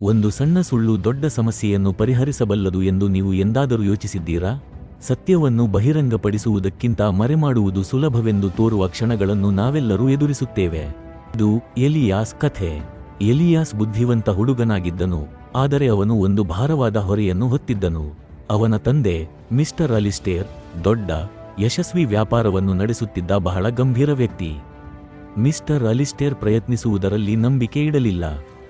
ಒಂದು ಸಣ್ಣ ಸುಳ್ಳು ದೊಡ್ಡ ಸಮಸ್ಯೆಯನ್ನು ಪರಿಹರಿಸಬಲ್ಲದು ಎಂದು ನೀವು ಎಂದಾದರೂ ಯೋಚಿಸಿದ್ದೀರಾ? ಸತ್ಯವನ್ನು ಬಹಿರಂಗಪಡಿಸುವುದಕ್ಕಿಂತ ಮರೆಮಾಡುವುದು ಸುಲಭವೆಂದು ತೋರುವ ಕ್ಷಣಗಳನ್ನು ನಾವೆಲ್ಲರೂ ಎದುರಿಸುತ್ತೇವೆ. ಇದು ಎಲಿಯಾಸ್ ಕಥೆ. ಎಲಿಯಾಸ್ ಬುದ್ಧಿವಂತ ಹುಡುಗನಾಗಿದ್ದನು, ಆದರೆ ಅವನು ಒಂದು ಭಾರವಾದ ಹೊರೆಯನ್ನು ಹೊತ್ತಿದ್ದನು. ಅವನ ತಂದೆ, ಮಿಸ್ಟರ್ ಅಲಿಸ್ಟೇರ್, ದೊಡ್ಡ, ಯಶಸ್ವಿ ವ್ಯಾಪಾರವನ್ನು ನಡೆಸುತ್ತಿದ್ದ ಬಹಳ ಗಂಭೀರ ವ್ಯಕ್ತಿ. ಮಿಸ್ಟರ್ ಅಲಿಸ್ಟೇರ್ ಪ್ರಯತ್ನಿಸುವುದರಲ್ಲಿ ನಂಬಿಕೆ ಇಡಲಿಲ್ಲ.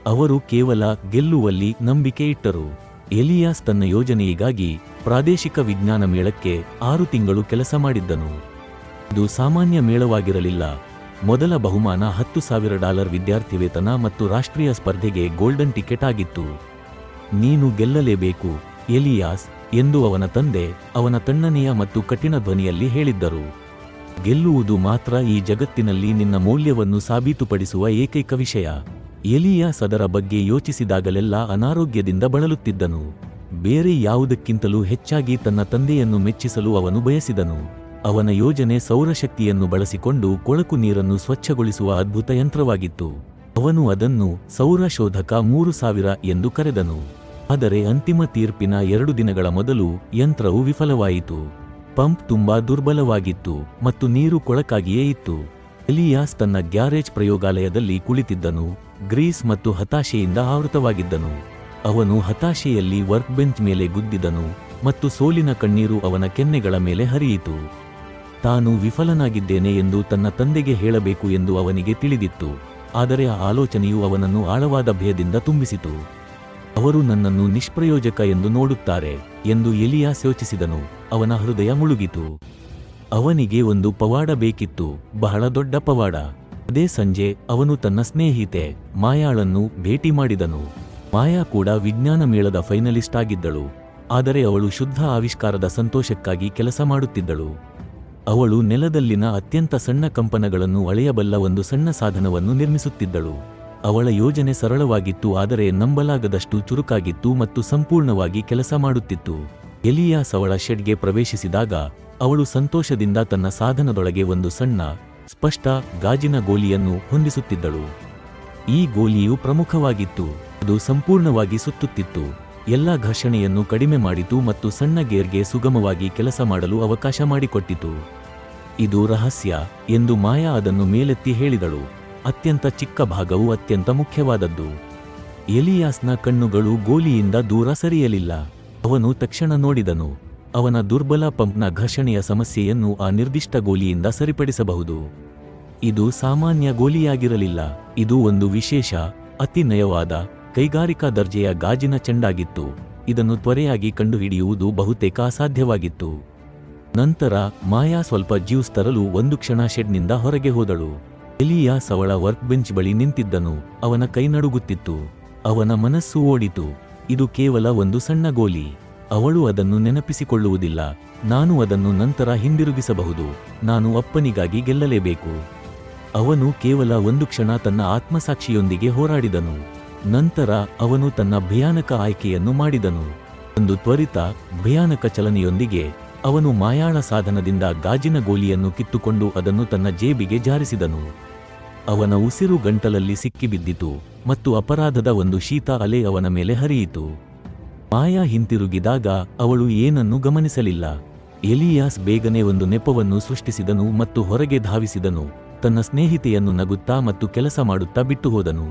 ಅವರು ಕೇವಲ ಗೆಲ್ಲುವಲ್ಲಿ ನಂಬಿಕೆ ಇಟ್ಟರು. ಎಲಿಯಾಸ್ ತನ್ನ ಯೋಜನೆಯಿಗಾಗಿ ಪ್ರಾದೇಶಿಕ ವಿಜ್ಞಾನ ಮೇಳಕ್ಕೆ ಆರು ತಿಂಗಳು ಕೆಲಸ ಮಾಡಿದ್ದನು. ಇದು ಸಾಮಾನ್ಯ ಮೇಳವಾಗಿರಲಿಲ್ಲ. ಮೊದಲ ಬಹುಮಾನ ಹತ್ತು ಸಾವಿರ ಡಾಲರ್ ವಿದ್ಯಾರ್ಥಿ ವೇತನ ಮತ್ತು ರಾಷ್ಟ್ರೀಯ ಸ್ಪರ್ಧೆಗೆ ಗೋಲ್ಡನ್ ಟಿಕೆಟ್ ಆಗಿತ್ತು. ನೀನು ಗೆಲ್ಲಲೇಬೇಕು, ಎಲಿಯಾಸ್, ಎಂದು ಅವನ ತಂದೆ, ಅವನ ತಣ್ಣನೆಯ ಮತ್ತು ಕಠಿಣ ಧ್ವನಿಯಲ್ಲಿ ಹೇಳಿದ್ದರು. ಗೆಲ್ಲುವುದು ಮಾತ್ರ ಈ ಜಗತ್ತಿನಲ್ಲಿ ನಿನ್ನ ಮೌಲ್ಯವನ್ನು ಸಾಬೀತುಪಡಿಸುವ ಏಕೈಕ ವಿಷಯ. ಎಲಿಯಾಸ್ ಅದರ ಬಗ್ಗೆ ಯೋಚಿಸಿದಾಗಲೆಲ್ಲ ಅನಾರೋಗ್ಯದಿಂದ ಬಳಲುತ್ತಿದ್ದನು. ಬೇರೆ ಯಾವುದಕ್ಕಿಂತಲೂ ಹೆಚ್ಚಾಗಿ ತನ್ನ ತಂದೆಯನ್ನು ಮೆಚ್ಚಿಸಲು ಅವನು ಬಯಸಿದನು. ಅವನ ಯೋಜನೆ ಸೌರಶಕ್ತಿಯನ್ನು ಬಳಸಿಕೊಂಡು ಕೊಳಕು ನೀರನ್ನು ಸ್ವಚ್ಛಗೊಳಿಸುವ ಅದ್ಭುತ ಯಂತ್ರವಾಗಿತ್ತು. ಅವನು ಅದನ್ನು ಸೌರಶೋಧಕ ಮೂರು ಸಾವಿರ ಎಂದು ಕರೆದನು. ಆದರೆ ಅಂತಿಮ ತೀರ್ಪಿನ ಎರಡು ದಿನಗಳ ಮೊದಲು ಯಂತ್ರವು ವಿಫಲವಾಯಿತು. ಪಂಪ್ ತುಂಬಾ ದುರ್ಬಲವಾಗಿತ್ತು ಮತ್ತು ನೀರು ಕೊಳಕಾಗಿಯೇ ಇತ್ತು. ಎಲಿಯಾಸ್ ತನ್ನ ಗ್ಯಾರೇಜ್ ಪ್ರಯೋಗಾಲಯದಲ್ಲಿ ಕುಳಿತಿದ್ದನು, ಗ್ರೀಸ್ ಮತ್ತು ಹತಾಶೆಯಿಂದ ಆವೃತವಾಗಿದ್ದನು. ಅವನು ಹತಾಶೆಯಲ್ಲಿ ವರ್ಕ್ ಬೆಂಚ್ ಮೇಲೆ ಗುದ್ದಿದನು ಮತ್ತು ಸೋಲಿನ ಕಣ್ಣೀರು ಅವನ ಕೆನ್ನೆಗಳ ಮೇಲೆ ಹರಿಯಿತು. ತಾನು ವಿಫಲನಾಗಿದ್ದೇನೆ ಎಂದು ತನ್ನ ತಂದೆಗೆ ಹೇಳಬೇಕು ಎಂದು ಅವನಿಗೆ ತಿಳಿದಿತ್ತು, ಆದರೆ ಆ ಆಲೋಚನೆಯು ಅವನನ್ನು ಆಳವಾದ ಭಯದಿಂದ ತುಂಬಿಸಿತು. ಅವರು ನನ್ನನ್ನು ನಿಷ್ಪ್ರಯೋಜಕ ಎಂದು ನೋಡುತ್ತಾರೆ ಎಂದು ಎಲಿಯಾಸ್ ಯೋಚಿಸಿದನು, ಅವನ ಹೃದಯ ಮುಳುಗಿತು. ಅವನಿಗೆ ಒಂದು ಪವಾಡ ಬೇಕಿತ್ತು, ಬಹಳ ದೊಡ್ಡ ಪವಾಡ. ಅದೇ ಸಂಜೆ ಅವನು ತನ್ನ ಸ್ನೇಹಿತೆ ಮಾಯಾಳನ್ನು ಭೇಟಿ ಮಾಡಿದನು. ಮಾಯಾ ಕೂಡ ವಿಜ್ಞಾನ ಮೇಳದ ಫೈನಲಿಸ್ಟ್ ಆಗಿದ್ದಳು. ಆದರೆ ಅವಳು ಶುದ್ಧ ಆವಿಷ್ಕಾರದ ಸಂತೋಷಕ್ಕಾಗಿ ಕೆಲಸ ಮಾಡುತ್ತಿದ್ದಳು. ಅವಳು ನೆಲದಲ್ಲಿನ ಅತ್ಯಂತ ಸಣ್ಣ ಕಂಪನಗಳನ್ನು ಅಳೆಯಬಲ್ಲ ಒಂದು ಸಣ್ಣ ಸಾಧನವನ್ನು ನಿರ್ಮಿಸುತ್ತಿದ್ದಳು. ಅವಳ ಯೋಜನೆ ಸರಳವಾಗಿತ್ತು, ಆದರೆ ನಂಬಲಾಗದಷ್ಟು ಚುರುಕಾಗಿತ್ತು ಮತ್ತು ಸಂಪೂರ್ಣವಾಗಿ ಕೆಲಸ ಮಾಡುತ್ತಿತ್ತು. ಎಲಿಯಾಸ್ ಅವಳ ಶೆಡ್ಗೆ ಪ್ರವೇಶಿಸಿದಾಗ ಅವಳು ಸಂತೋಷದಿಂದ ತನ್ನ ಸಾಧನದೊಳಗೆ ಒಂದು ಸಣ್ಣ, ಸ್ಪಷ್ಟ ಗಾಜಿನ ಗೋಲಿಯನ್ನು ಹೊಂದಿಸುತ್ತಿದ್ದಳು. ಈ ಗೋಲಿಯು ಪ್ರಮುಖವಾಗಿತ್ತು. ಅದು ಸಂಪೂರ್ಣವಾಗಿ ಸುತ್ತುತ್ತಿತ್ತು. ಎಲ್ಲಾ ಘರ್ಷಣೆಯನ್ನು ಕಡಿಮೆ ಮಾಡಿತು ಮತ್ತು ಸಣ್ಣ ಗೇರ್ಗೆ ಸುಗಮವಾಗಿ ಕೆಲಸ ಮಾಡಲು ಅವಕಾಶ ಮಾಡಿಕೊಟ್ಟಿತು. ಇದು ರಹಸ್ಯ ಎಂದು ಮಾಯಾ ಅದನ್ನು ಮೇಲೆತ್ತಿ ಹೇಳಿದಳು. ಅತ್ಯಂತ ಚಿಕ್ಕ ಭಾಗವು ಅತ್ಯಂತ ಮುಖ್ಯವಾದದ್ದು. ಎಲಿಯಾಸ್ನ ಕಣ್ಣುಗಳು ಗೋಲಿಯಿಂದ ದೂರ ಸರಿಯಲಿಲ್ಲ. ಅವನು ತಕ್ಷಣ ನೋಡಿದನು. ಅವನ ದುರ್ಬಲ ಪಂಪ್ನ ಘರ್ಷಣೆಯ ಸಮಸ್ಯೆಯನ್ನು ಆ ನಿರ್ದಿಷ್ಟ ಗೋಲಿಯಿಂದ ಸರಿಪಡಿಸಬಹುದು. ಇದು ಸಾಮಾನ್ಯ ಗೋಲಿಯಾಗಿರಲಿಲ್ಲ. ಇದು ಒಂದು ವಿಶೇಷ, ಅತಿ ನಯವಾದ, ಕೈಗಾರಿಕಾ ದರ್ಜೆಯ ಗಾಜಿನ ಚೆಂಡಾಗಿತ್ತು. ಇದನ್ನು ತ್ವರೆಯಾಗಿ ಕಂಡುಹಿಡಿಯುವುದು ಬಹುತೇಕ ಅಸಾಧ್ಯವಾಗಿತ್ತು. ನಂತರ ಮಾಯಾ ಸ್ವಲ್ಪ ಜ್ಯೂಸ್ ತರಲು ಒಂದು ಕ್ಷಣ ಶೆಡ್ನಿಂದ ಹೊರಗೆ ಹೋದಳು. ಎಲಿಯಾ ಸವಳ ವರ್ಕ್ ಬೆಂಚ್ ಬಳಿ ನಿಂತಿದ್ದನು. ಅವನ ಕೈ ನಡುಗುತ್ತಿತ್ತು. ಅವನ ಮನಸ್ಸು ಓಡಿತು. ಇದು ಕೇವಲ ಒಂದು ಸಣ್ಣ ಗೋಲಿ. ಅವಳು ಅದನ್ನು ನೆನಪಿಸಿಕೊಳ್ಳುವುದಿಲ್ಲ. ನಾನು ಅದನ್ನು ನಂತರ ಹಿಂದಿರುಗಿಸಬಹುದು. ನಾನು ಅಪ್ಪನಿಗಾಗಿ ಗೆಲ್ಲಲೇಬೇಕು. ಅವನು ಕೇವಲ ಒಂದು ಕ್ಷಣ ತನ್ನ ಆತ್ಮಸಾಕ್ಷಿಯೊಂದಿಗೆ ಹೋರಾಡಿದನು. ನಂತರ ಅವನು ತನ್ನ ಭಯಾನಕ ಆಯ್ಕೆಯನ್ನು ಮಾಡಿದನು. ಒಂದು ತ್ವರಿತ, ಭಯಾನಕ ಚಲನೆಯೊಂದಿಗೆ ಅವನು ಮಾಯಾಳ ಸಾಧನದಿಂದ ಗಾಜಿನ ಗೋಲಿಯನ್ನು ಕಿತ್ತುಕೊಂಡು ಅದನ್ನು ತನ್ನ ಜೇಬಿಗೆ ಜಾರಿಸಿದನು. ಅವನ ಉಸಿರು ಗಂಟಲಲ್ಲಿ ಸಿಕ್ಕಿಬಿದ್ದಿತು ಮತ್ತು ಅಪರಾಧದ ಒಂದು ಶೀತ ಅಲೆ ಅವನ ಮೇಲೆ ಹರಿಯಿತು. ಮಾಯಾ ಹಿಂತಿರುಗಿದಾಗ ಅವಳು ಏನನ್ನು ಗಮನಿಸಲಿಲ್ಲ. ಎಲಿಯಾಸ್ ಬೇಗನೆ ಒಂದು ನೆಪವನ್ನು ಸೃಷ್ಟಿಸಿದನು ಮತ್ತು ಹೊರಗೆ ಧಾವಿಸಿದನು. ತನ್ನ ಸ್ನೇಹಿತೆಯನ್ನು ನಗುತ್ತಾ ಮತ್ತು ಕೆಲಸ ಮಾಡುತ್ತಾ ಬಿಟ್ಟು ಹೋದನು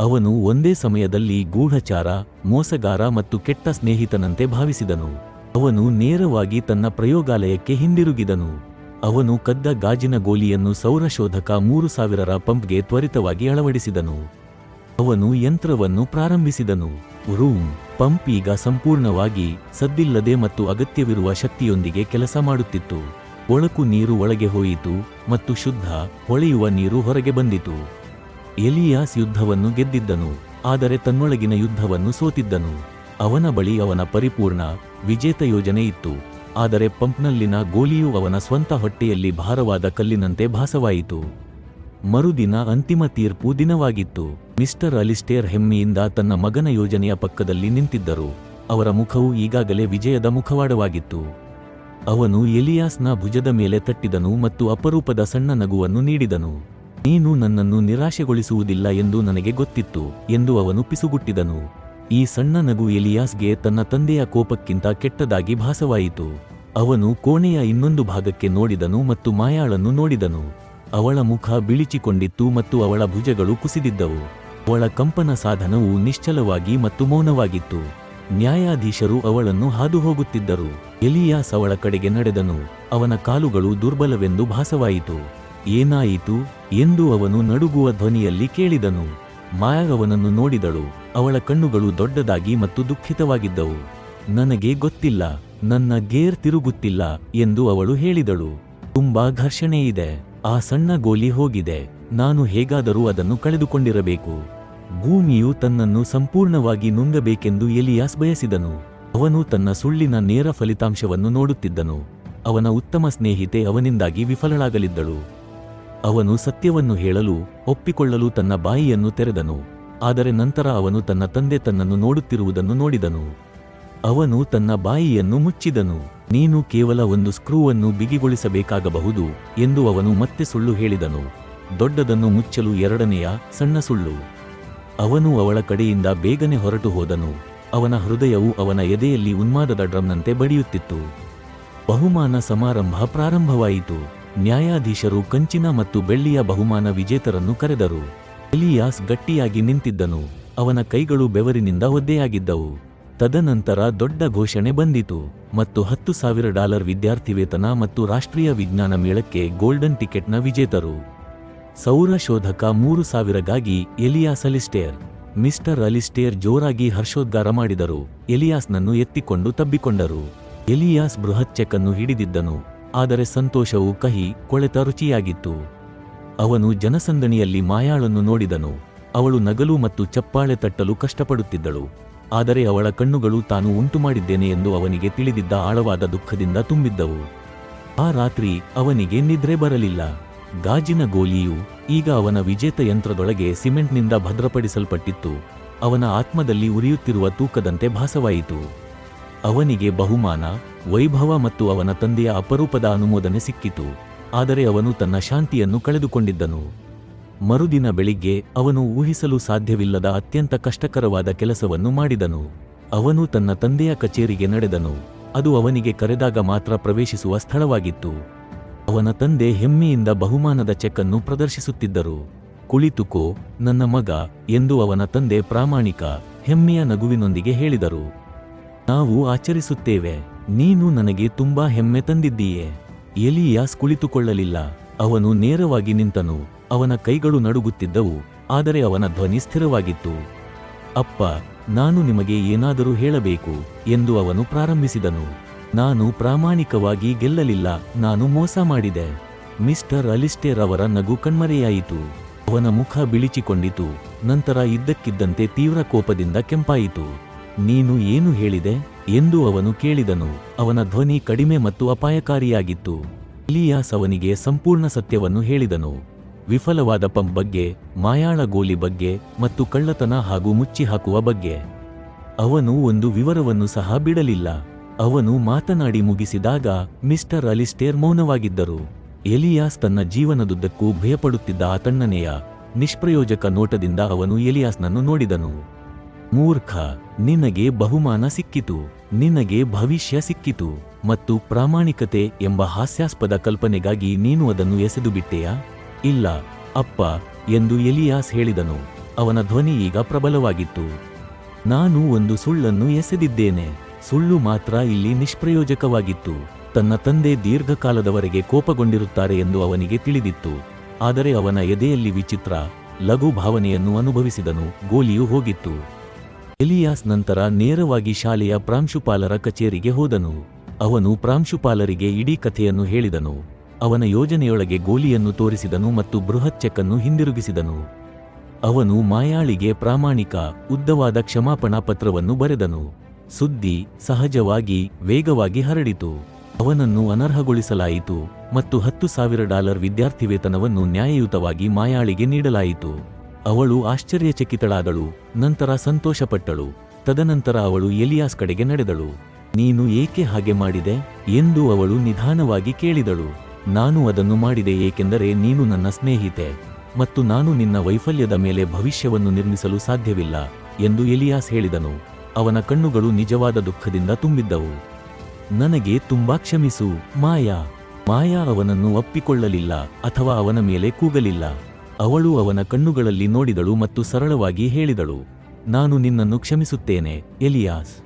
ಅವನು ಒಂದೇ ಸಮಯದಲ್ಲಿ ಗೂಢಚಾರ, ಮೋಸಗಾರ ಮತ್ತು ಕೆಟ್ಟ ಸ್ನೇಹಿತನಂತೆ ಭಾವಿಸಿದನು. ಅವನು ನೇರವಾಗಿ ತನ್ನ ಪ್ರಯೋಗಾಲಯಕ್ಕೆ ಹಿಂದಿರುಗಿದನು. ಅವನು ಕದ್ದ ಗಾಜಿನ ಗೋಲಿಯನ್ನು ಸೌರಶೋಧಕ ಮೂರು ಸಾವಿರರ ಪಂಪ್ಗೆ ತ್ವರಿತವಾಗಿ ಅಳವಡಿಸಿದನು. ಅವನು ಯಂತ್ರವನ್ನು ಪ್ರಾರಂಭಿಸಿದನು. ರೂಮ್ ಪಂಪ್ ಈಗ ಸಂಪೂರ್ಣವಾಗಿ ಸದ್ದಿಲ್ಲದೆ ಮತ್ತು ಅಗತ್ಯವಿರುವ ಶಕ್ತಿಯೊಂದಿಗೆ ಕೆಲಸ ಮಾಡುತ್ತಿತ್ತು. ಒಳಕು ನೀರು ಒಳಗೆ ಹೋಯಿತು ಮತ್ತು ಶುದ್ಧ, ಹೊಳೆಯುವ ನೀರು ಹೊರಗೆ ಬಂದಿತು. ಎಲಿಯಾಸ್ ಯುದ್ಧವನ್ನು ಗೆದ್ದಿದ್ದನು, ಆದರೆ ತನ್ನೊಳಗಿನ ಯುದ್ಧವನ್ನು ಸೋತಿದ್ದನು. ಅವನ ಬಳಿ ಅವನ ಪರಿಪೂರ್ಣ, ವಿಜೇತ ಯೋಜನೆ ಇತ್ತು, ಆದರೆ ಪಂಪ್ನಲ್ಲಿನ ಗೋಲಿಯು ಅವನ ಸ್ವಂತ ಹೊಟ್ಟೆಯಲ್ಲಿ ಭಾರವಾದ ಕಲ್ಲಿನಂತೆ ಭಾಸವಾಯಿತು. ಮರುದಿನ ಅಂತಿಮ ತೀರ್ಪು ದಿನವಾಗಿತ್ತು. ಮಿಸ್ಟರ್ ಅಲಿಸ್ಟೇರ್ ಹೆಮ್ಮೆಯಿಂದ ತನ್ನ ಮಗನ ಯೋಜನೆಯ ಪಕ್ಕದಲ್ಲಿ ನಿಂತಿದ್ದರು. ಅವರ ಮುಖವು ಈಗಾಗಲೇ ವಿಜಯದ ಮುಖವಾಡವಾಗಿತ್ತು. ಅವನು ಎಲಿಯಾಸ್ನ ಭುಜದ ಮೇಲೆ ತಟ್ಟಿದನು ಮತ್ತು ಅಪರೂಪದ ಸಣ್ಣ ನಗುವನ್ನು ನೀಡಿದನು. ನೀನು ನನ್ನನ್ನು ನಿರಾಶೆಗೊಳಿಸುವುದಿಲ್ಲ ಎಂದು ನನಗೆ ಗೊತ್ತಿತ್ತು ಎಂದು ಅವನು ಪಿಸುಗುಟ್ಟಿದನು. ಈ ಸಣ್ಣ ನಗು ಎಲಿಯಾಸ್ಗೆ ತನ್ನ ತಂದೆಯ ಕೋಪಕ್ಕಿಂತ ಕೆಟ್ಟದಾಗಿ ಭಾಸವಾಯಿತು. ಅವನು ಕೋಣೆಯ ಇನ್ನೊಂದು ಭಾಗಕ್ಕೆ ನೋಡಿದನು ಮತ್ತು ಮಾಯಾಳನ್ನು ನೋಡಿದನು. ಅವಳ ಮುಖ ಬಿಳಿಚಿಕೊಂಡಿತ್ತು ಮತ್ತು ಅವಳ ಭುಜಗಳು ಕುಸಿದಿದ್ದವು. ಅವಳ ಕಂಪನ ಸಾಧನವು ನಿಶ್ಚಲವಾಗಿ ಮತ್ತು ಮೌನವಾಗಿತ್ತು. ನ್ಯಾಯಾಧೀಶರು ಅವಳನ್ನು ಹಾದು ಹೋಗುತ್ತಿದ್ದರು ಎಲಿಯಾಸ್ ಅವಳ ಕಡೆಗೆ ನಡೆದನು. ಅವನ ಕಾಲುಗಳು ದುರ್ಬಲವೆಂದು ಭಾಸವಾಯಿತು. ಏನಾಯಿತು? ಎಂದು ಅವನು ನಡುಗುವ ಧ್ವನಿಯಲ್ಲಿ ಕೇಳಿದನು. ಮಾಯಾಗವನನ್ನು ನೋಡಿದಳು. ಅವಳ ಕಣ್ಣುಗಳು ದೊಡ್ಡದಾಗಿ ಮತ್ತು ದುಃಖಿತವಾಗಿದ್ದವು. ನನಗೆ ಗೊತ್ತಿಲ್ಲ. ನನ್ನ ಗೇರ್ ತಿರುಗುತ್ತಿಲ್ಲ ಎಂದು ಅವಳು ಹೇಳಿದಳು. ತುಂಬಾ ಘರ್ಷಣೆ ಇದೆ ಆ ಸಣ್ಣ ಗೋಲಿ ಹೋಗಿದೆ. ನಾನು ಹೇಗಾದರೂ ಅದನ್ನು ಕಳೆದುಕೊಂಡಿರಬೇಕು. ಭೂಮಿಯು ತನ್ನನ್ನು ಸಂಪೂರ್ಣವಾಗಿ ನುಂಗಬೇಕೆಂದು ಎಲಿಯಾಸ್ ಬಯಸಿದನು. ಅವನು ತನ್ನ ಸುಳ್ಳಿನ ನೇರ ಫಲಿತಾಂಶವನ್ನು ನೋಡುತ್ತಿದ್ದನು. ಅವನ ಉತ್ತಮ ಸ್ನೇಹಿತೆ ಅವನಿಂದಾಗಿ ವಿಫಲಳಾಗಲಿದ್ದಳು. ಅವನು ಸತ್ಯವನ್ನು ಹೇಳಲು, ಒಪ್ಪಿಕೊಳ್ಳಲು ತನ್ನ ಬಾಯಿಯನ್ನು ತೆರೆದನು. ಆದರೆ ನಂತರ ಅವನು ತನ್ನ ತಂದೆ ತನ್ನನ್ನು ನೋಡುತ್ತಿರುವುದನ್ನು ನೋಡಿದನು. ಅವನು ತನ್ನ ಬಾಯಿಯನ್ನು ಮುಚ್ಚಿದನು. ನೀನು ಕೇವಲ ಒಂದು ಸ್ಕ್ರೂವನ್ನು ಬಿಗಿಗೊಳಿಸಬೇಕಾಗಬಹುದು ಎಂದು ಅವನು ಮತ್ತೆ ಸುಳ್ಳು ಹೇಳಿದನು. ದೊಡ್ಡದನ್ನು ಮುಚ್ಚಲು ಎರಡನೆಯ ಸಣ್ಣ ಸುಳ್ಳು. ಅವನು ಅವಳ ಕಡೆಯಿಂದ ಬೇಗನೆ ಹೊರಟು ಹೋದನು. ಅವನ ಹೃದಯವು ಅವನ ಎದೆಯಲ್ಲಿ ಉನ್ಮಾದದ ಡ್ರಮ್ನಂತೆ ಬಡಿಯುತ್ತಿತ್ತು. ಬಹುಮಾನ ಸಮಾರಂಭ ಪ್ರಾರಂಭವಾಯಿತು. ನ್ಯಾಯಾಧೀಶರು ಕಂಚಿನ ಮತ್ತು ಬೆಳ್ಳಿಯ ಬಹುಮಾನ ವಿಜೇತರನ್ನು ಕರೆದರು. ಎಲಿಯಾಸ್ ಗಟ್ಟಿಯಾಗಿ ನಿಂತಿದ್ದನು. ಅವನ ಕೈಗಳು ಬೆವರಿನಿಂದ ಒದ್ದೆಯಾಗಿದ್ದವು. ತದನಂತರ ದೊಡ್ಡ ಘೋಷಣೆ ಬಂದಿತು. ಮತ್ತು ಹತ್ತು ಸಾವಿರ ಡಾಲರ್ ವಿದ್ಯಾರ್ಥಿವೇತನ ಮತ್ತು ರಾಷ್ಟ್ರೀಯ ವಿಜ್ಞಾನ ಮೇಳಕ್ಕೆ ಗೋಲ್ಡನ್ ಟಿಕೆಟ್ನ ವಿಜೇತರು. ಸೌರ ಶೋಧಕ ಮೂರು ಸಾವಿರಗಾಗಿ ಎಲಿಯಾಸ್ ಅಲಿಸ್ಟೇರ್, ಮಿಸ್ಟರ್ ಅಲಿಸ್ಟೇರ್ ಜೋರಾಗಿ ಹರ್ಷೋದ್ಗಾರ ಮಾಡಿದರು. ಎಲಿಯಾಸ್ನನ್ನು ಎತ್ತಿಕೊಂಡು ತಬ್ಬಿಕೊಂಡರು. ಎಲಿಯಾಸ್ ಬೃಹತ್ ಚೆಕ್ ಅನ್ನು ಹಿಡಿದಿದ್ದನು, ಆದರೆ ಸಂತೋಷವು ಕಹಿ ಕೊಳೆತ ರುಚಿಯಾಗಿತ್ತು. ಅವನು ಜನಸಂದಣಿಯಲ್ಲಿ ಮಾಯಾಳನ್ನು ನೋಡಿದನು. ಅವಳು ನಗಲು ಮತ್ತು ಚಪ್ಪಾಳೆ ತಟ್ಟಲು ಕಷ್ಟಪಡುತ್ತಿದ್ದಳು, ಆದರೆ ಅವಳ ಕಣ್ಣುಗಳು ತಾನು ಉಂಟುಮಾಡಿದ್ದೇನೆ ಎಂದು ಅವನಿಗೆ ತಿಳಿದಿದ್ದ ಆಳವಾದ ದುಃಖದಿಂದ ತುಂಬಿದ್ದವು. ಆ ರಾತ್ರಿ ಅವನಿಗೆ ನಿದ್ರೆ ಬರಲಿಲ್ಲ. ಗಾಜಿನ ಗೋಲಿಯು ಈಗ ಅವನ ವಿಜೇತ ಯಂತ್ರದೊಳಗೆ ಸಿಮೆಂಟ್ನಿಂದ ಭದ್ರಪಡಿಸಲ್ಪಟ್ಟಿತ್ತು. ಅವನ ಆತ್ಮದಲ್ಲಿ ಉರಿಯುತ್ತಿರುವ ತೂಕದಂತೆ ಭಾಸವಾಯಿತು. ಅವನಿಗೆ ಬಹುಮಾನ, ವೈಭವ ಮತ್ತು ಅವನ ತಂದೆಯ ಅಪರೂಪದ ಅನುಮೋದನೆ ಸಿಕ್ಕಿತು. ಆದರೆ ಅವನು ತನ್ನ ಶಾಂತಿಯನ್ನು ಕಳೆದುಕೊಂಡಿದ್ದನು. ಮರುದಿನ ಬೆಳಿಗ್ಗೆ ಅವನು ಊಹಿಸಲು ಸಾಧ್ಯವಿಲ್ಲದ ಅತ್ಯಂತ ಕಷ್ಟಕರವಾದ ಕೆಲಸವನ್ನು ಮಾಡಿದನು. ಅವನು ತನ್ನ ತಂದೆಯ ಕಚೇರಿಗೆ ನಡೆದನು. ಅದು ಅವನಿಗೆ ಕರೆದಾಗ ಮಾತ್ರ ಪ್ರವೇಶಿಸುವ ಸ್ಥಳವಾಗಿತ್ತು. ಅವನ ತಂದೆ ಹೆಮ್ಮೆಯಿಂದ ಬಹುಮಾನದ ಚೆಕ್ ಅನ್ನು ಪ್ರದರ್ಶಿಸುತ್ತಿದ್ದರು. ಕುಳಿತುಕೋ, ನನ್ನ ಮಗ, ಎಂದು ಅವನ ತಂದೆ ಪ್ರಾಮಾಣಿಕ, ಹೆಮ್ಮೆಯ ನಗುವಿನೊಂದಿಗೆ ಹೇಳಿದರು. ನಾವು ಆಚರಿಸುತ್ತೇವೆ, ನೀನು ನನಗೆ ತುಂಬಾ ಹೆಮ್ಮೆ ತಂದಿದ್ದೀಯೆ. ಎಲಿಯಾಸ್ ಕುಳಿತುಕೊಳ್ಳಲಿಲ್ಲ, ಅವನು ನೇರವಾಗಿ ನಿಂತನು, ಅವನ ಕೈಗಳು ನಡುಗುತ್ತಿದ್ದವು, ಆದರೆ ಅವನ ಧ್ವನಿ ಸ್ಥಿರವಾಗಿತ್ತು. ಅಪ್ಪ, ನಾನು ನಿಮಗೆ ಏನಾದರೂ ಹೇಳಬೇಕು, ಎಂದು ಅವನು ಪ್ರಾರಂಭಿಸಿದನು. ನಾನು ಪ್ರಾಮಾಣಿಕವಾಗಿ ಗೆಲ್ಲಲಿಲ್ಲ, ನಾನು ಮೋಸ ಮಾಡಿದೆ. ಮಿಸ್ಟರ್ ಅಲಿಸ್ಟೇರ್ ಅವರ ನಗು ಕಣ್ಮರೆಯಾಯಿತು. ಅವನ ಮುಖ ಬಿಳಿಚಿಕೊಂಡಿತು, ನಂತರ ಇದ್ದಕ್ಕಿದ್ದಂತೆ ತೀವ್ರ ಕೋಪದಿಂದ ಕೆಂಪಾಯಿತು. ನೀನು ಏನು ಹೇಳಿದೆ? ಎಂದು ಅವನು ಕೇಳಿದನು. ಅವನ ಧ್ವನಿ ಕಡಿಮೆ ಮತ್ತು ಅಪಾಯಕಾರಿಯಾಗಿತ್ತು. ಇಲಿಯಾಸ್ ಅವನಿಗೆ ಸಂಪೂರ್ಣ ಸತ್ಯವನ್ನು ಹೇಳಿದನು. ವಿಫಲವಾದ ಪಂಪ್ ಬಗ್ಗೆ, ಮಾಯಾಳ ಗೋಲಿ ಬಗ್ಗೆ ಮತ್ತು ಕಳ್ಳತನ ಹಾಗೂ ಮುಚ್ಚಿ ಹಾಕುವ ಬಗ್ಗೆ. ಅವನು ಒಂದು ವಿವರವನ್ನು ಸಹ ಬಿಡಲಿಲ್ಲ. ಅವನು ಮಾತನಾಡಿ ಮುಗಿಸಿದಾಗ ಮಿಸ್ಟರ್ ಅಲಿಸ್ಟೇರ್ ಮೌನವಾಗಿದ್ದರು. ಎಲಿಯಾಸ್ ತನ್ನ ಜೀವನದುದ್ದಕ್ಕೂ ಭಯಪಡುತ್ತಿದ್ದ ಆ ತಣ್ಣನೆಯ, ನಿಷ್ಪ್ರಯೋಜಕ ನೋಟದಿಂದ ಅವನು ಎಲಿಯಾಸ್ನನ್ನು ನೋಡಿದನು. ಮೂರ್ಖ, ನಿನಗೆ ಬಹುಮಾನ ಸಿಕ್ಕಿತು, ನಿನಗೆ ಭವಿಷ್ಯ ಸಿಕ್ಕಿತು, ಮತ್ತು ಪ್ರಾಮಾಣಿಕತೆ ಎಂಬ ಹಾಸ್ಯಾಸ್ಪದ ಕಲ್ಪನೆಗಾಗಿ ನೀನು ಅದನ್ನು ಎಸೆದು ಬಿಟ್ಟೆಯಾ? ಇಲ್ಲ, ಅಪ್ಪ, ಎಂದು ಎಲಿಯಾಸ್ ಹೇಳಿದನು. ಅವನ ಧ್ವನಿ ಈಗ ಪ್ರಬಲವಾಗಿತ್ತು. ನಾನು ಒಂದು ಸುಳ್ಳನ್ನು ಎಸೆದಿದ್ದೇನೆ. ಸುಳ್ಳು ಮಾತ್ರ ಇಲ್ಲಿ ನಿಷ್ಪ್ರಯೋಜಕವಾಗಿತ್ತು. ತನ್ನ ತಂದೆ ದೀರ್ಘಕಾಲದವರೆಗೆ ಕೋಪಗೊಂಡಿರುತ್ತಾರೆ ಎಂದು ಅವನಿಗೆ ತಿಳಿದಿತ್ತು. ಆದರೆ ಅವನ ಎದೆಯಲ್ಲಿ ವಿಚಿತ್ರ, ಲಘು ಭಾವನೆಯನ್ನು ಅನುಭವಿಸಿದನು, ಗೋಲಿಯು ಹೋಗಿತ್ತು. ಎಲಿಯಾಸ್ ನಂತರ ನೇರವಾಗಿ ಶಾಲೆಯ ಪ್ರಾಂಶುಪಾಲರ ಕಚೇರಿಗೆ ಹೋದನು. ಅವನು ಪ್ರಾಂಶುಪಾಲರಿಗೆ ಇಡೀ ಕಥೆಯನ್ನು ಹೇಳಿದನು. ಅವನ ಯೋಜನೆಯೊಳಗೆ ಗೋಲಿಯನ್ನು ತೋರಿಸಿದನು ಮತ್ತು ಬೃಹತ್ ಚೆಕ್ ಅನ್ನು ಹಿಂದಿರುಗಿಸಿದನು. ಅವನು ಮಾಯಾಳಿಗೆ ಪ್ರಾಮಾಣಿಕ, ಉದ್ದವಾದ ಕ್ಷಮಾಪಣಾ ಪತ್ರವನ್ನು ಬರೆದನು. ಸುದ್ದಿ ಸಹಜವಾಗಿ ವೇಗವಾಗಿ ಹರಡಿತು. ಅವನನ್ನು ಅನರ್ಹಗೊಳಿಸಲಾಯಿತು ಮತ್ತು ಹತ್ತು ಸಾವಿರ ಡಾಲರ್ ವಿದ್ಯಾರ್ಥಿ ವೇತನವನ್ನು ನ್ಯಾಯಯುತವಾಗಿ ಮಾಯಾಳಿಗೆ ನೀಡಲಾಯಿತು. ಅವಳು ಆಶ್ಚರ್ಯಚಕಿತಳಾದಳು, ನಂತರ ಸಂತೋಷಪಟ್ಟಳು. ತದನಂತರ ಅವಳು ಎಲಿಯಾಸ್ ಕಡೆಗೆ ನಡೆದಳು. ನೀನು ಏಕೆ ಹಾಗೆ ಮಾಡಿದೆ? ಎಂದು ಅವಳು ನಿಧಾನವಾಗಿ ಕೇಳಿದಳು. ನಾನು ಅದನ್ನು ಮಾಡಿದೆ ಏಕೆಂದರೆ ನೀನು ನನ್ನ ಸ್ನೇಹಿತೆ ಮತ್ತು ನಾನು ನಿನ್ನ ವೈಫಲ್ಯದ ಮೇಲೆ ಭವಿಷ್ಯವನ್ನು ನಿರ್ಮಿಸಲು ಸಾಧ್ಯವಿಲ್ಲ ಎಂದು ಎಲಿಯಾಸ್ ಹೇಳಿದನು. ಅವನ ಕಣ್ಣುಗಳು ನಿಜವಾದ ದುಃಖದಿಂದ ತುಂಬಿದ್ದವು. ನನಗೆ ತುಂಬಾ ಕ್ಷಮಿಸು, ಮಾಯಾ. ಮಾಯಾ ಅವನನ್ನು ಒಪ್ಪಿಕೊಳ್ಳಲಿಲ್ಲ ಅಥವಾ ಅವನ ಮೇಲೆ ಕೂಗಲಿಲ್ಲ. ಅವಳು ಅವನ ಕಣ್ಣುಗಳಲ್ಲಿ ನೋಡಿದಳು ಮತ್ತು ಸರಳವಾಗಿ ಹೇಳಿದಳು, ನಾನು ನಿನ್ನನ್ನು ಕ್ಷಮಿಸುತ್ತೇನೆ, ಎಲಿಯಾಸ್.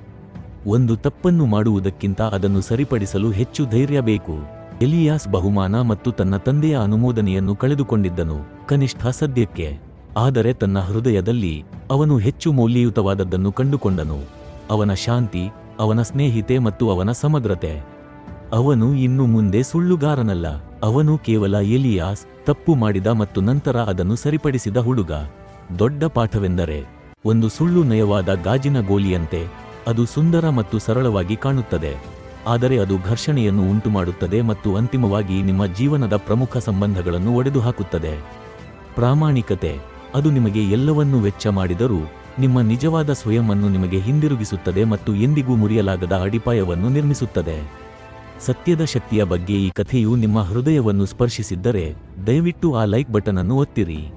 ಒಂದು ತಪ್ಪನ್ನು ಮಾಡುವುದಕ್ಕಿಂತ ಅದನ್ನು ಸರಿಪಡಿಸಲು ಹೆಚ್ಚು ಧೈರ್ಯ ಬೇಕು. ಎಲಿಯಾಸ್ ಬಹುಮಾನ ಮತ್ತು ತನ್ನ ತಂದೆಯ ಅನುಮೋದನೆಯನ್ನು ಕಳೆದುಕೊಂಡಿದ್ದನು, ಕನಿಷ್ಠ ಸದ್ಯಕ್ಕೆ. ಆದರೆ ತನ್ನ ಹೃದಯದಲ್ಲಿ ಅವನು ಹೆಚ್ಚು ಮೌಲ್ಯಯುತವಾದದ್ದನ್ನು ಕಂಡುಕೊಂಡನು. ಅವನ ಶಾಂತಿ, ಅವನ ಸ್ನೇಹಿತೆ ಮತ್ತು ಅವನ ಸಮಗ್ರತೆ. ಅವನು ಇನ್ನು ಮುಂದೆ ಸುಳ್ಳುಗಾರನಲ್ಲ. ಅವನು ಕೇವಲ ಎಲಿಯಾಸ್, ತಪ್ಪು ಮಾಡಿದ ಮತ್ತು ನಂತರ ಅದನ್ನು ಸರಿಪಡಿಸಿದ ಹುಡುಗ. ದೊಡ್ಡ ಪಾಠವೆಂದರೆ, ಒಂದು ಸುಳ್ಳು ನಯವಾದ ಗಾಜಿನ ಗೋಲಿಯಂತೆ, ಅದು ಸುಂದರ ಮತ್ತು ಸರಳವಾಗಿ ಕಾಣುತ್ತದೆ. ಆದರೆ ಅದು ಘರ್ಷಣೆಯನ್ನು ಉಂಟುಮಾಡುತ್ತದೆ ಮತ್ತು ಅಂತಿಮವಾಗಿ ನಿಮ್ಮ ಜೀವನದ ಪ್ರಮುಖ ಸಂಬಂಧಗಳನ್ನು ಒಡೆದುಹಾಕುತ್ತದೆ. ಪ್ರಾಮಾಣಿಕತೆ. ಅದು ನಿಮಗೆ ಎಲ್ಲವನ್ನೂ ವೆಚ್ಚ ಮಾಡಿದರೂ ನಿಮ್ಮ ನಿಜವಾದ ಸ್ವಯಂವನ್ನು ನಿಮಗೆ ಹಿಂದಿರುಗಿಸುತ್ತದೆ ಮತ್ತು ಎಂದಿಗೂ ಮುರಿಯಲಾಗದ ಅಡಿಪಾಯವನ್ನು ನಿರ್ಮಿಸುತ್ತದೆ. ಸತ್ಯದ ಶಕ್ತಿಯ ಬಗ್ಗೆ ಈ ಕಥೆಯು ನಿಮ್ಮ ಹೃದಯವನ್ನು ಸ್ಪರ್ಶಿಸಿದ್ದರೆ ದಯವಿಟ್ಟು ಆ ಲೈಕ್ ಬಟನ್ ಅನ್ನು ಒತ್ತಿರಿ.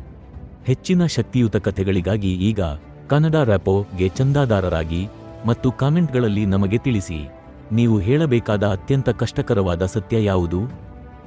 ಹೆಚ್ಚಿನ ಶಕ್ತಿಯುತ ಕಥೆಗಳಿಗಾಗಿ ಈಗ ಕನ್ನಡ ರ್ಯಾಪೋಗೆ ಚಂದಾದಾರರಾಗಿ ಮತ್ತು ಕಾಮೆಂಟ್ಗಳಲ್ಲಿ ನಮಗೆ ತಿಳಿಸಿ. ನೀವು ಹೇಳಬೇಕಾದ ಅತ್ಯಂತ ಕಷ್ಟಕರವಾದ ಸತ್ಯ ಯಾವುದು?